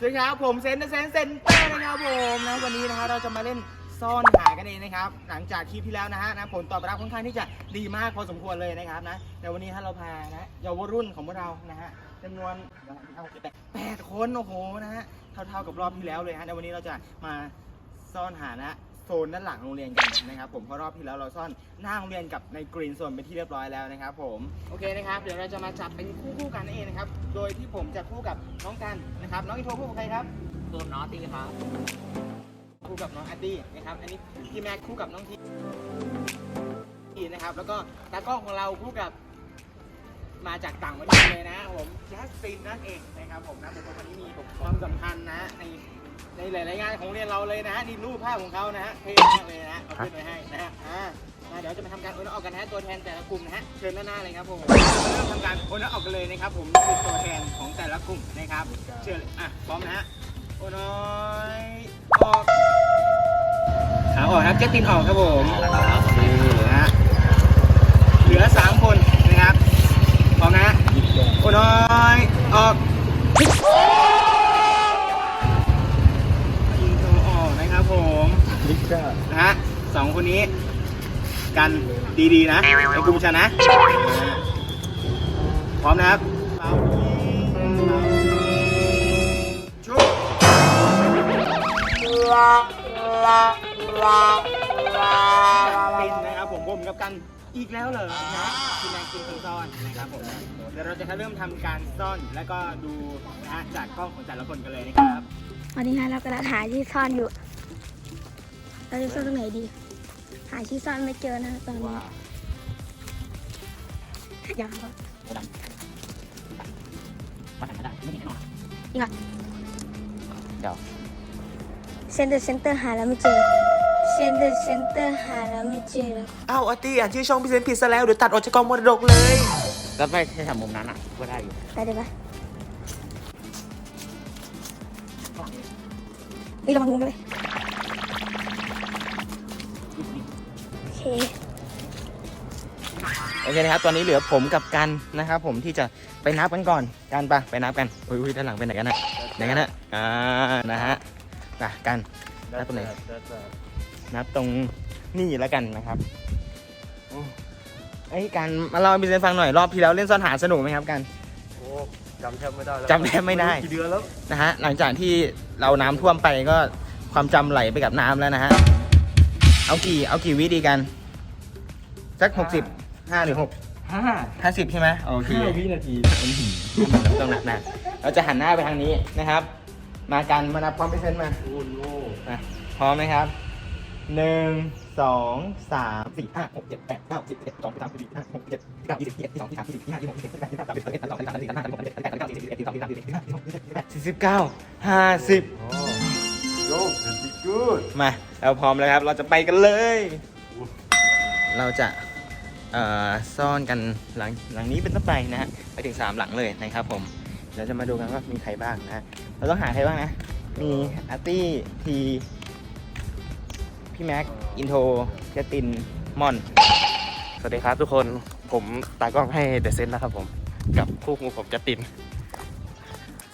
สวัสดีครับผมเซนเซนเซนเตอร์นะครับผมนะวันนี้นะฮะเราจะมาเล่นซ่อนหากันเองนะครับ หลังจากคลิปที่แล้วนะฮะนะผลตอบรับค่อนข้างที่จะดีมากพอสมควรเลยนะครับนะแต่วันนี้ถ้าเราพานะเยาวรุ่นของพวกเรานะฮะจำนวนเอาแปดคนโอ้โหนะฮะเท่าๆกับรอบที่แล้วเลยฮะในวันนี้เราจะมาซ่อนหานะ โซนด้านหลังโรงเรียนกันนะครับผมเพราะรอบที่แล้วเราซ่อนหน้าโรงเรียนกับในกรีนโซนเป็นที่เรียบร้อยแล้วนะครับผมโอเคนะครับเดี๋ยวเราจะมาจับเป็นคู่ๆกันนั่นเองนะครับโดยที่ผมจะคู่กับน้องกันนะครับน้องอินโทรคู่กับใครครับตัวนอตตี้ครับคู่กับน้องแอดดี้นะครับอันนี้พี่แม็กคู่กับน้องทีนะครับแล้วก็ตากล้องของเราคู่กับ มาจากต่างประเทศเลยนะผมแจสตินนั่นเองนะครับผมนะผมว่าวันนี้มีความสำคัญนะใน ในหลายๆงานของเรียนเราเลยนะฮะนี่รูปภาพของเขานะฮะเท่มากเลยนะเอาขึ้นไว้ให้นะฮะอ่ามาเดี๋ยวจะมาทำการโอนออกกันนะฮะตัวแทนแต่ละกลุ่มนะฮะเชิญด้านหน้าเลยครับผมเริ่มทำการโอนออกกันเลยนะครับผมนี่คือตัวแทนของแต่ละกลุ่มนะครับ เชิญเลยอะพร้อมนะฮะโอนอยออกขาออกครับเจ็ตตินออกครับผม นี้ กันดีๆนะไอ้กลุ่มชนะ พร้อมนะครับเป่ายิงเป่ายิงชุบเป็นนะครับผมผมกับกันอีกแล้วเหรอนะคือแมงกินคนซ่อนนะครับผมเดี๋ยวเราจะเริ่มทำการซ่อนแล้วก็ดูนะจากกล้องของแต่ละคนกันเลยนะครับวันนี้ฮะเรากำลังหาที่ซ่อนอยู่ เราจะซ่อนตรงไหนดี หาที่ซ่อนไม่เจอนะตอนนี้อยากครับมาไหนก็ได้ไม่มีแน่นอนเซนเตอร์เซนเตอร์หาแล้วไม่เจอเซนเตอร์เซนเตอร์หาแล้วไม่เจออ้าวอาร์ตี้อ่านชื่อช่องพี่เซนผิดซะแล้วเดี๋ยวตัดออกจากกองมรดกเลยก็ไปแค่ทำมุมนั้นอะก็ได้อยู่ได้เลยปะนี่ระวังมือเลย โอเคโอเคนะครับ ตอนนี้เหลือผมกับกันนะครับ ผมที่จะไปนับกันก่อน กันปะไปนับกัน อุ้ยอุ้ยด้านหลังไปไหนกันนะไหนกันนะอ่า นะฮะไปกัน นับตรงไหน นับตรงนี่แล้วกันนะครับโอ้ไอ้ยกันมาเล่าให้พี่เซนฟังหน่อยรอบที่แล้วเล่นซ่อนหาสนุกไหมครับกันโอ้จำแทบไม่ได้แล้วจำแทบไม่ได้กี่เดือนแล้วนะฮะหลังจากที่เราน้ำท่วมไปก็ความจำไหลไปกับน้ำแล้วนะฮะ เอากี่เอากี่วิดีกัน สักหกสิบห้าหรือหกห้าห้าสิบใช่ไหมโอเคห้าวินาทีต้องหนักหนักเราจะหันหน้าไปทางนี้นะครับ มากันมานับพร้อมพี่เซนมาโอ้โหอะพร้อมไหมครับหนึ่งสองสามสี่ห้าหกเจ็ดแปดเก้าสิบเอ็ดสองสามสี่ห้าหกเจ็ดเก้ายี่สิบยี่สิบเอ็ดยี่สิบสองยี่สิบสามยี่สิบสี่ห้ายี่สิบหกยี่สิบเจ็ดยี่สิบแปดยี่สิบเก้ายี่สิบสองยี่สิบสามยี่สิบสี่ห้ายี่สิบหกยี่สิบเจ็ดยี่สิบแปดยี่สิบเก้ายี่สิบสิบเอ็ดยี่สิบสองยี่สิบสามยี่สิบสี่ห้ายี่สิบหกยี่สิบเจ็ดยี่สิบแปดสี่สิบเก้าห้าสิบโย่ ดีกูดมาเราพร้อมแล้วครับ เราจะไปกันเลย เราจะเอ่อซ่อนกันหลังหลังนี้เป็นต้นไปนะฮะไปถึงสามหลังเลยนะครับผมเดี๋ยวจะมาดูกันว่ามีใครบ้างนะฮะเราต้องหาใครบ้างนะ มีอาร์ตี้ทีพี่แม็กอินโทรเจตินมอน สวัสดีครับทุกคน ผมตากล้องให้เดอะเซนนะครับผม กับคู่หูผมจัดติน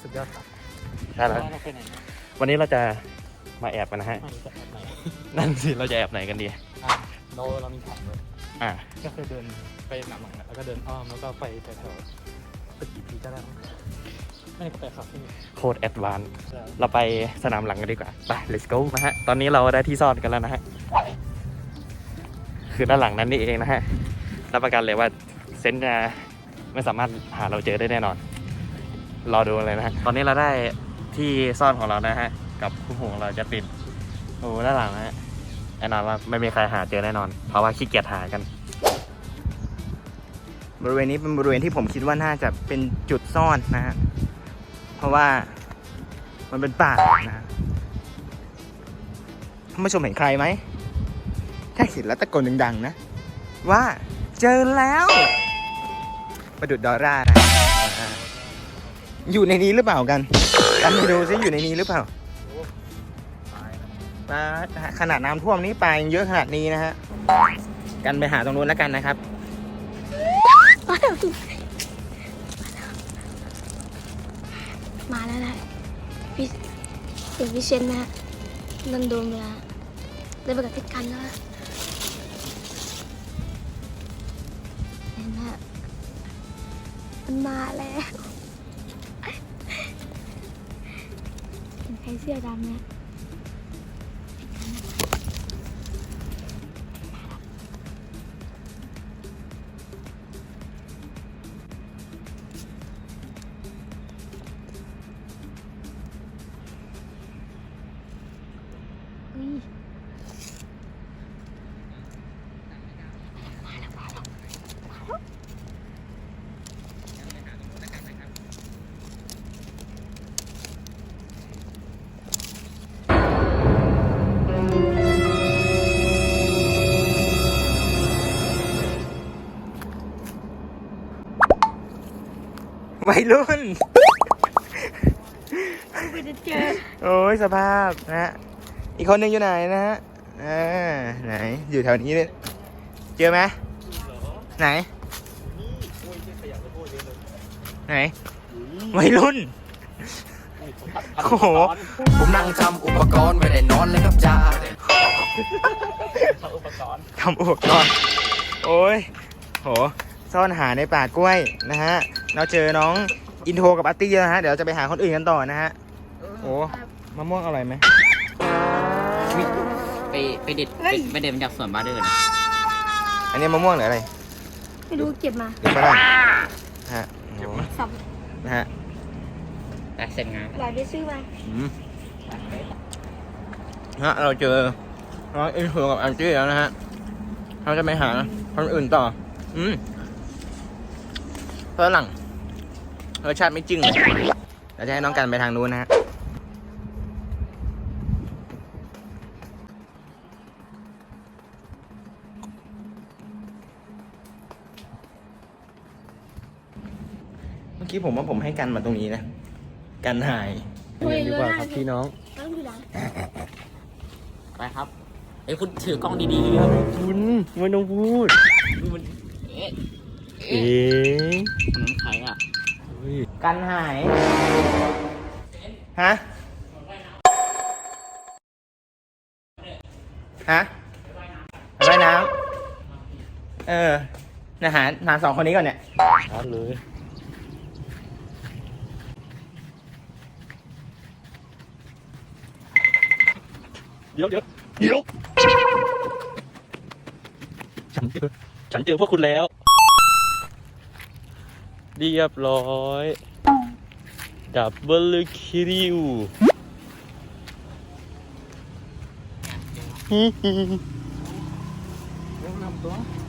สุดยอดครับใช่แล้วเราไปไหนนะวันนี้เราจะ มาแอบกันนะฮะ ไม่รู้จะแอบไหนนั่นสิ เราจะแอบไหนกันดี อะเราเรามีแผนเลยอ่า ก็คือเดินไปหนำหลังอะแล้วก็เดินอ้อมแล้วก็ไปแถวๆตึกอีพีก็ได้มั้งไม่ก็ไปคาเฟ่โคตรแอดวานซ์ใช่เราไปสนามหลังกันดีกว่า ไป let's go นะฮะ ตอนนี้เราได้ที่ซ่อนกันแล้วนะฮะ คือด้านหลังนั้นนี่เองนะฮะ รับประกันเลยว่าเซนจะไม่สามารถหาเราเจอได้แน่นอน รอดูเลยนะฮะ ตอนนี้เราได้ที่ซ่อนของเรานะฮะ กับคู่หูของเราจะติดโอ้ด้านหลังนะฮะแน่นอนว่าไม่มีใครหาเจอแน่นอน เพราะว่าขี้เกียจหากัน บริเวณนี้เป็นบริเวณที่ผมคิดว่าน่าจะเป็นจุดซ่อนนะฮะเพราะว่ามันเป็นป่านะท่านผู้ชมเห็นใครไหมถ้าเห็นแล้วตะโกนดังๆนะ ว่าเจอแล้วประดุดดอร่านะอ่าอยู่ในนี้หรือเปล่ากันกันไปดูซิอยู่ในนี้หรือเปล่า ปลาขนาดน้ำท่วมนี้ปลายังเยอะขนาดนี้นะฮะ กันไปหาตรงนู้นแล้วกันนะครับ มาแล้วนะพี่เสียงพี่เชนนะนันโดนเวลาได้ไปกับพี่กันแล้วเห็นไหมฮะมันมาแล้วเห็นใครเสื้อดำเนี่ย วัยรุ่นไม่ได้เจอโอ้ยสภาพนะฮะอีกคนหนึงอยู่ไหนนะฮะอ่าไหนอยู่แถวนี้เลยเจอไหมไหน ไหนวัยรุ่นโอ้โหผมนั่งทำอุปกรณ์ไม่ได้นอนเลยครับจ้าทำอุปกรณ์โอ้ยโห ซ่อนหาในป่ากล้วยนะฮะ เราเจอน้องอินโทรกับอาร์ตี้แล้วนะฮะ เดี๋ยวเราจะไปหาคนอื่นกันต่อนะฮะ โอ้มะม่วงอร่อยไหมไปไปเด็ดไปไปเด็ดมาจากสวนบาร์เดอร์นะอันนี้มะม่วงหรืออะไรไม่รู้เก็บมาเดี๋ยวฝรั่งฮะโอ้สับนะฮะแต่เสร็จงานหลายได้ซื้อมาอืมฮะเราเจอน้องอินโทรกับอาร์ตี้แล้วนะฮะเราจะไปหาคนอื่นต่อ อืม ฝรั่งรสชาติไม่จริงเลยเราจะให้น้องกันไปทางนู้นนะฮะเมื่อกี้ผมว่าผมให้กันมาตรงนี้นะ กันหายดีกว่าครับพี่น้องต้องอยู่หลังไปครับไอ้ยคุณถือกล้องดีๆครับคุณไม่ต้องพูดมันเอ๊ะ เอ๊ะขนมไข่อะกันหาย ฮะ ฮะไปว่ายน้ำเออนะหาหาสองคนนี้ก่อนเนี่ยชัดเลยเดี๋ยวเดี๋ยวเดี๋ยวฉันเจอฉันเจอพวกคุณแล้ว เรียบร้อย ดับเบิลคิว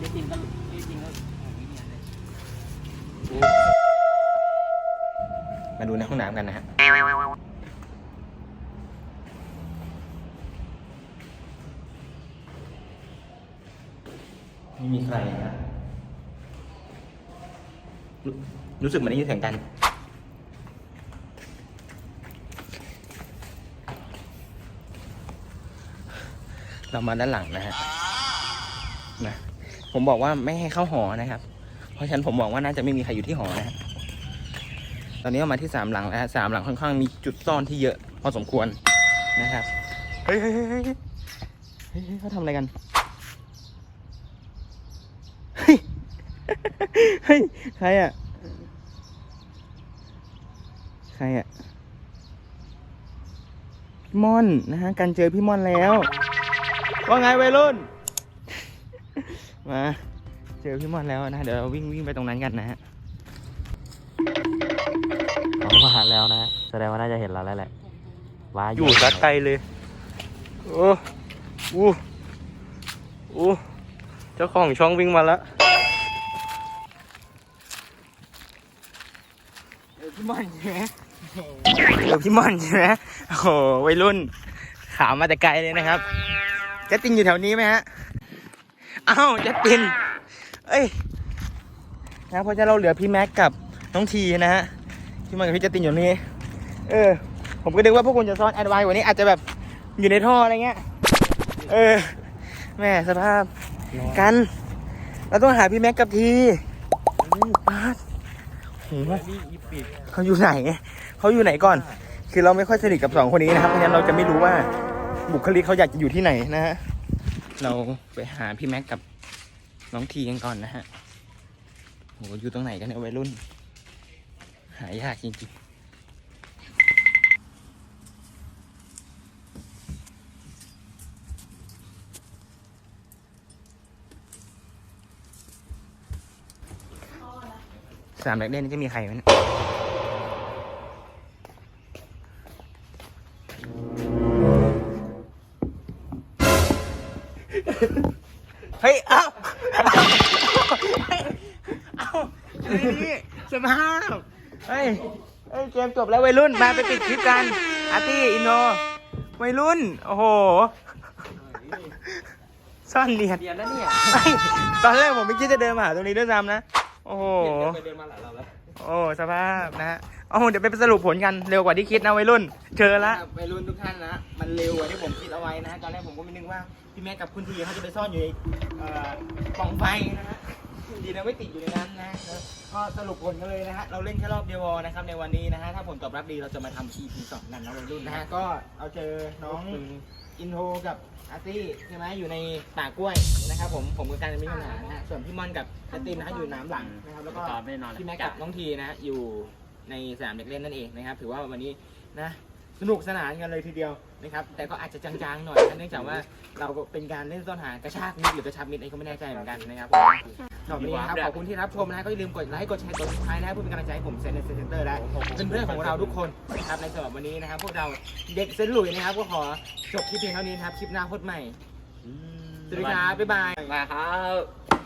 จริงๆก็จริงๆก็มาดูในห้องน้ำกันนะฮะไม่มีใครนะ รู้สึกเหมือนได้ยินเสียงกัน เรามาด้านหลังนะฮะนะผมบอกว่าไม่ให้เข้าหอนะครับ เพราะฉะนั้นผมบอกว่าน่าจะไม่มีใครอยู่ที่หอนะฮะตอนนี้เรามาที่สามหลังแล้วฮะสามหลังค่อนข้างมีจุดซ่อนที่เยอะ พอสมควรนะครับเฮ้ยเฮ้ยเฮ้ยเฮ้ยเฮ้ยเฮ้ยเขาทำอะไรกันเฮ้ยเฮ้ยใครอะ ใค รอะพี่ม่อนนะฮะกันเจอพี่ม่อนแล้ว ว่าไงวัยรุ่น มา เจอพี่ม่อนแล้วนะ เดี๋ยวเราวิ่งวิ่งไปตรงนั้นกันนะฮะเขามาแล้วนะ แสดงว่าน่าจะเห็นเราแล้วแหละว่าอยู่สักไกลเลยโอ้อู้อู้เจ้าของช่องวิ่งมาแล้ว พี่ม่อนใช่ไหมเออพี่ม่อนใช่ไหมโอ้โหวัยรุ่นขาวมาแต่ไกลเลยนะครับเจัตินอยู่แถวนี้ไหมฮะอ้าวเจัติน เอ้ยนะเพราะฉะนั้นเราเหลือพี่แม็กกับน้องทีนะฮะพี่ม่อนกับพี่เจัตินอยู่นี่เออ ผมก็นึกว่าพวกคุณจะซ่อนแอดไวกว่านี้อาจจะแบบอยู่ในท่ออะไรเงี้ยเออแม่สภาพกัน เราต้องหาพี่แม็กกับทีปา เขาอยู่ไหนเขาอยู่ไหนก่อน คือเราไม่ค่อยสนิทกับสองคนนี้นะครับเพราะฉะนั้นเราจะไม่รู้ว่าบุคลิกเขาอยากจะอยู่ที่ไหนนะฮะเราไปหาพี่แม็กกับน้องทีกันก่อนนะฮะโหอยู่ตรงไหนกันเนี่ยวัยรุ่น หายากจริงๆ สนามเด็กเล่นนี่จะมีใครไหมเนี่ยเฮ้ย เอ้าเอ้าเฮ้ยนี่สภาพเฮ้ยเฮ้ย เกมจบแล้ววัยรุ่น มาไปปิดคลิปกันอาร์ตี้ อินโน วัยรุ่น โอ้โห ซ่อนเนียนเรียนแล้วเนี่ยเฮ้ยตอนแรกผมไม่คิดจะเดินมาหาตรงนี้ด้วยซ้ำนะ โอ้โห ไปเดินมาหลายรอบแล้วโอ้สภาพนะฮะโอ้โหเดี๋ยวไปสรุปผลกันเร็วกว่าที่คิดนะวัยรุ่น เจอละวัยรุ่นทุกท่านนะ มันเร็วกว่าที่ผมคิดเอาไว้นะ ตอนแรกผมก็ไม่นึกว่าพี่แม่กับคุณทีเขาจะไปซ่อนอยู่ในเอ่อกล่องไฟนะฮะ ดีนะไม่ติดอยู่ในนั้นนะแล้วก็สรุปผลกันเลยนะฮะ เราเล่นแค่รอบเดียวนะครับในวันนี้นะฮะ ถ้าผลตอบรับดีเราจะมาทำ EP สองกันนะวัยรุ่นนะฮะ ก็เอาเจอน้องอินโทรกับ อาร์ตี้ใช่ไหมอยู่ในป่ากล้วยนะครับผมผมกับการจะมีปัญหานะฮะส่วนพี่มอนกับอาร์ตี้นะฮะอยู่น้ำหลังนะครับแล้วก็ตอนไม่นอนพี่แม็กกับน้องทีนะอยู่ในสนามเด็กเล่นนั่นเองนะครับ ถือว่าวันนี้นะ สนุกสนานกันเลยทีเดียวนะครับแต่ก็อาจจะจางๆหน่อยนะเนื่องจากว่าเราเป็นการเล่นซ่อนหากระชากมิดหรือกระชับมิดเองก็ไม่แน่ใจเหมือนกันนะครับผมสำหรับวันนี้นะครับขอบคุณที่รับชมนะก็อย่าลืมกดไลค์กดแชร์กดติดตามนะเพื่อเป็นกำลังใจให้ผมเซนในเซ็นเตอร์และเป็นเพื่อนของเราทุกคนนะครับในสำหรับวันนี้นะครับ พวกเราเด็กเซนหลุยนะครับก็ขอจบคลิปเพียงเท่านี้นะครับคลิปหน้าพบใหม่สวัสดีครับบ๊ายบายมาครับ